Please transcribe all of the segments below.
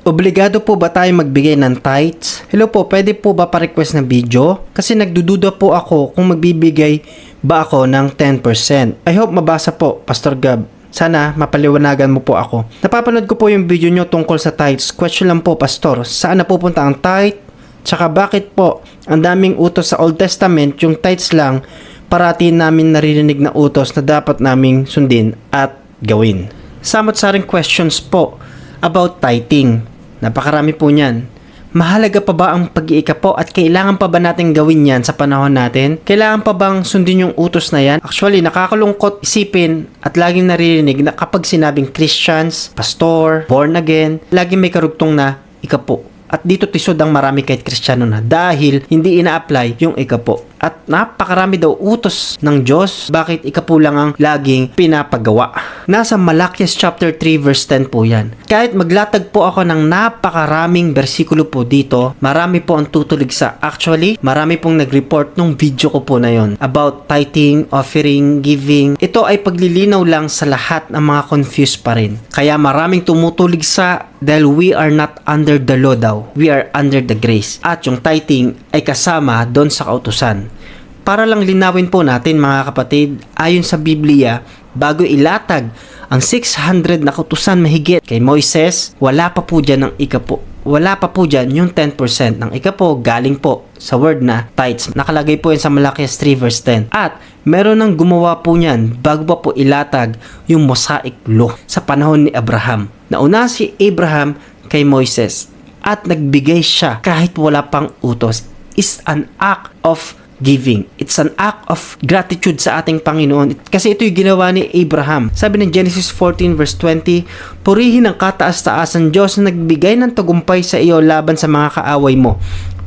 Obligado po ba tayo magbigay ng tithes? Hello po, pwede po ba pa-request ng video? Kasi nagdududa po ako kung magbibigay ba ako ng 10%. I hope mabasa po, Pastor Gab. Sana mapaliwanagan mo po ako. Napapanood ko po yung video nyo tungkol sa tithes. Question lang po, Pastor. Saan napupunta ang tithe? Tsaka bakit po ang daming utos sa Old Testament, yung tithes lang, parati namin naririnig na utos na dapat naming sundin at gawin. Samot-saring questions po about tithing. Napakarami po niyan. Mahalaga pa ba ang pag-iika po at kailangan pa ba natin gawin yan sa panahon natin? Kailangan pa bang sundin yung utos na yan? Actually, nakakalungkot isipin at laging naririnig na kapag sinabing Christians, pastor, born again, laging may karugtong na ika po. At dito tisod ang marami kahit kristyano na dahil hindi ina-apply yung ikapo. At napakarami daw utos ng Diyos bakit ikapo lang ang laging pinapagawa. Nasa Malakias chapter 3 verse 10 po yan. Kahit maglatag po ako ng napakaraming bersikulo po dito, marami po ang tutulig sa actually, marami pong nag-report nung video ko po na yon about tithing, offering, giving. Ito ay paglilinaw lang sa lahat ng mga confused pa rin. Kaya maraming tumutulig sa dahil we are not under the law daw. We are under the grace. At yung tithing ay kasama doon sa kautusan. Para lang linawin po natin mga kapatid, ayon sa Biblia, bago ilatag ang 600 na kautusan mahigit kay Moises, wala pa po dyan ng ikapo. Wala pa po dyan yung 10% ng ikapo galing po sa word na tithes. Nakalagay po yan sa Malakias 3 verse 10. At meron nang gumawa po niyan bago pa po ilatag yung Mosaic Law sa panahon ni Abraham. Nauna si Abraham kay Moises at nagbigay siya kahit wala pang utos is an act of giving. It's an act of gratitude sa ating Panginoon. Kasi ito yung ginawa ni Abraham. Sabi ng Genesis 14 verse 20, Purihin ang kataas-taasan Diyos na nagbigay ng tagumpay sa iyo laban sa mga kaaway mo.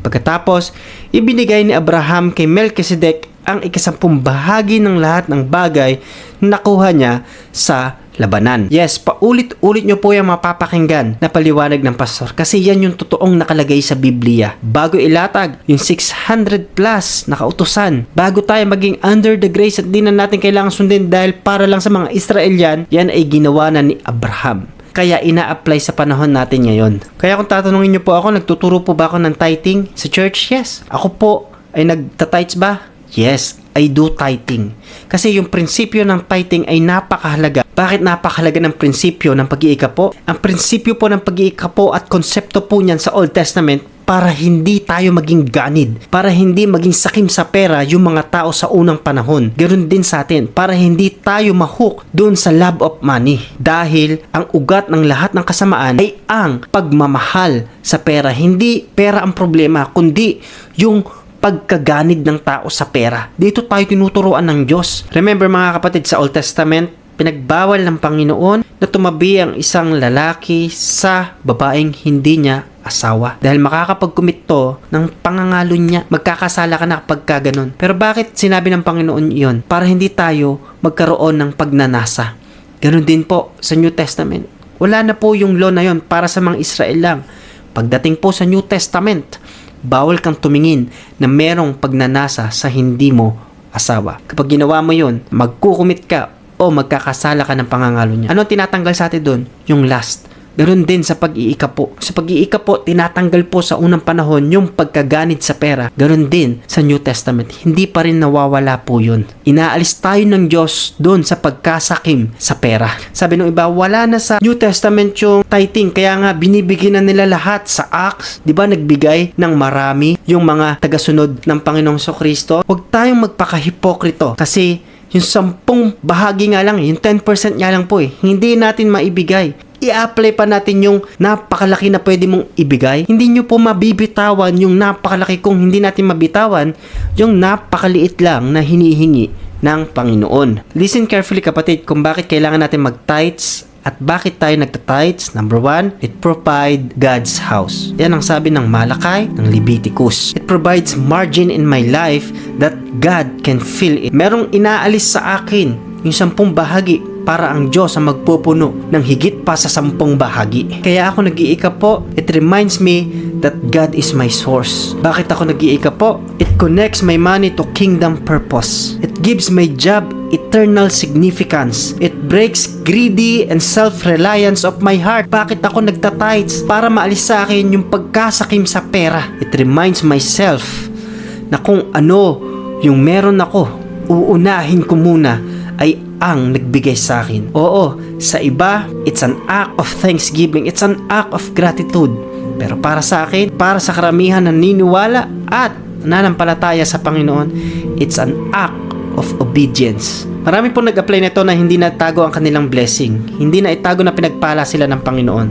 Pagkatapos, ibinigay ni Abraham kay Melchizedek ang ikasampung bahagi ng lahat ng bagay na nakuha niya sa labanan. Yes, paulit-ulit nyo po yung mapapakinggan na paliwanag ng pastor kasi yan yung totoong nakalagay sa Biblia. Bago ilatag yung 600 plus na kautusan, bago tayo maging under the grace at di na natin kailangan sundin dahil para lang sa mga Israelyan, yan ay ginawa na ni Abraham kaya ina-apply sa panahon natin ngayon. Kaya kung tatanungin niyo po ako, nagtuturo po ba ako ng tithing sa church? Yes. Ako po ay nagta-tithes ba? Yes, I do tithing. Kasi yung prinsipyo ng tithing ay napakahalaga. Bakit napakahalaga ng prinsipyo ng pag-iikapo? Ang prinsipyo po ng pag-iikapo at konsepto po niyan sa Old Testament para hindi tayo maging ganid, para hindi maging sakim sa pera yung mga tao sa unang panahon. Ganoon din sa atin, para hindi tayo mahook doon sa love of money. Dahil ang ugat ng lahat ng kasamaan ay ang pagmamahal sa pera. Hindi pera ang problema, kundi yung pagkaganid ng tao sa pera. Dito tayo tinuturuan ng Diyos. Remember mga kapatid sa Old Testament, pinagbawal ng Panginoon na tumabi ang isang lalaki sa babaeng hindi niya asawa. Dahil makakapag-commit to ng pangangalo niya. Magkakasala ka na kapag ka ganun. Pero bakit sinabi ng Panginoon iyon? Para hindi tayo magkaroon ng pagnanasa. Ganon din po sa New Testament. Wala na po yung law na yon para sa mga Israel lang. Pagdating po sa New Testament, bawal kang tumingin na merong pagnanasa sa hindi mo asawa. Kapag ginawa mo yon, magkukumit ka o magkakasala ka ng pangangalo niya. Ano ang tinatanggal sa atin doon? Yung last. Ganon din sa pag-iika po. Sa pag-iika po, tinatanggal po sa unang panahon yung pagkaganid sa pera. Ganon din sa New Testament. Hindi pa rin nawawala po yun. Inaalis tayo ng Diyos doon sa pagkasakim sa pera. Sabi ng iba, wala na sa New Testament yung tithing. Kaya nga, binibigyan na nila lahat sa Acts. Di ba nagbigay ng marami yung mga tagasunod ng Panginoong Kristo? Huwag tayong magpakahipokrito kasi yung sampung bahagi nga lang, yung 10% nga lang po eh, hindi natin maibigay i-apply pa natin yung napakalaki na pwede mong ibigay, hindi nyo po mabibitawan yung napakalaki kung hindi natin mabitawan yung napakaliit lang na hinihingi ng Panginoon. Listen carefully kapatid kung bakit kailangan natin mag-tithes at bakit tayo nagta-tithes? Number one, it provide God's house. Yan ang sabi ng Malakay, ng Leviticus. It provides margin in my life that God can fill it. Merong inaalis sa akin yung sampung bahagi para ang Diyos ang magpupuno ng higit pa sa sampung bahagi. Kaya ako nag-iika po, it reminds me that God is my source. Bakit ako nag-iika po? It connects my money to kingdom purpose. It gives my job eternal significance. It breaks greedy and self-reliance of my heart. Bakit ako nagtatights? Para maalis sa akin yung pagkasakim sa pera. It reminds myself na kung ano yung meron ako, uunahin ko muna ay ang nagbigay sa akin. Oo, sa iba, it's an act of thanksgiving. It's an act of gratitude. Pero para sa akin, para sa karamihan na niniwala at nanampalataya sa Panginoon, it's an act of obedience. Marami po nag-apply nito na hindi natago ang kanilang blessing. Hindi na itago na pinagpala sila ng Panginoon.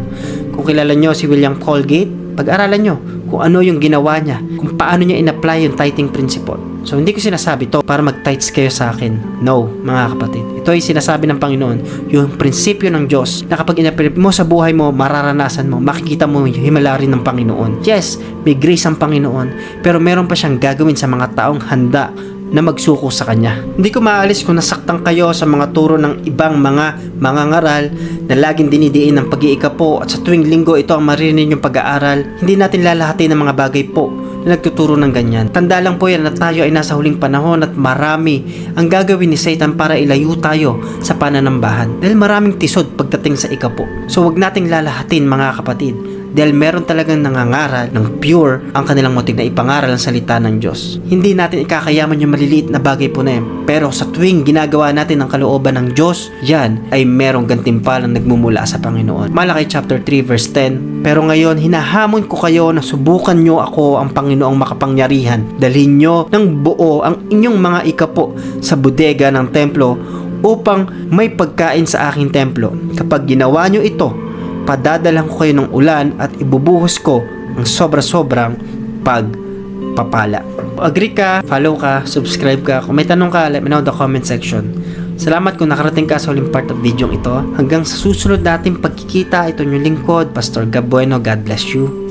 Kung kilala nyo si William Colgate, pag-aralan nyo kung ano yung ginawa niya, kung paano niya in-apply yung tithing principle. So hindi ko sinasabi to para mag-tithes kayo sa akin. No, mga kapatid. Ito ay sinasabi ng Panginoon, yung prinsipyo ng Diyos na kapag in-apply mo sa buhay mo, mararanasan mo, makikita mo yung himala rin ng Panginoon. Yes, may grace ang Panginoon, pero meron pa siyang gagawin sa mga taong handa na magsuko sa kanya. Hindi ko maalis kung nasaktan kayo sa mga turo ng ibang mga mangangaral na laging dinidiin ng pag-iikapo at sa tuwing linggo ito ang maririnig yung pag-aaral. Hindi natin lalahatin ng mga bagay po na nagtuturo ng ganyan. Tanda lang po yan na tayo ay nasa huling panahon at marami ang gagawin ni Satan para ilayo tayo sa pananambahan. Dahil maraming tisod pagdating sa ikapo. So wag nating lalahatin mga kapatid dahil meron talagang nangangaral ng pure ang kanilang motig na ipangaral ang salita ng Diyos. Hindi natin ikakayaman yung maliliit na bagay po na yan. Pero sa tuwing ginagawa natin ang kalooban ng Diyos, yan ay merong gantimpalang nagmumula sa Panginoon. Malakay chapter 3 verse 10 Pero ngayon, hinahamon ko kayo na subukan nyo ako ang Panginoong makapangyarihan. Dalhin nyo ng buo ang inyong mga ikapo sa bodega ng templo upang may pagkain sa aking templo. Kapag ginawa nyo ito, padadalang ko kayo ng ulan at ibubuhos ko ang sobra-sobrang pagpapala. Agree ka, follow ka, subscribe ka. Kung may tanong ka, let me know the comment section. Salamat kung nakarating ka sa huling part of video ito. Hanggang sa susunod nating pagkikita, ito yung lingkod, Pastor Gab Bueno. God bless you.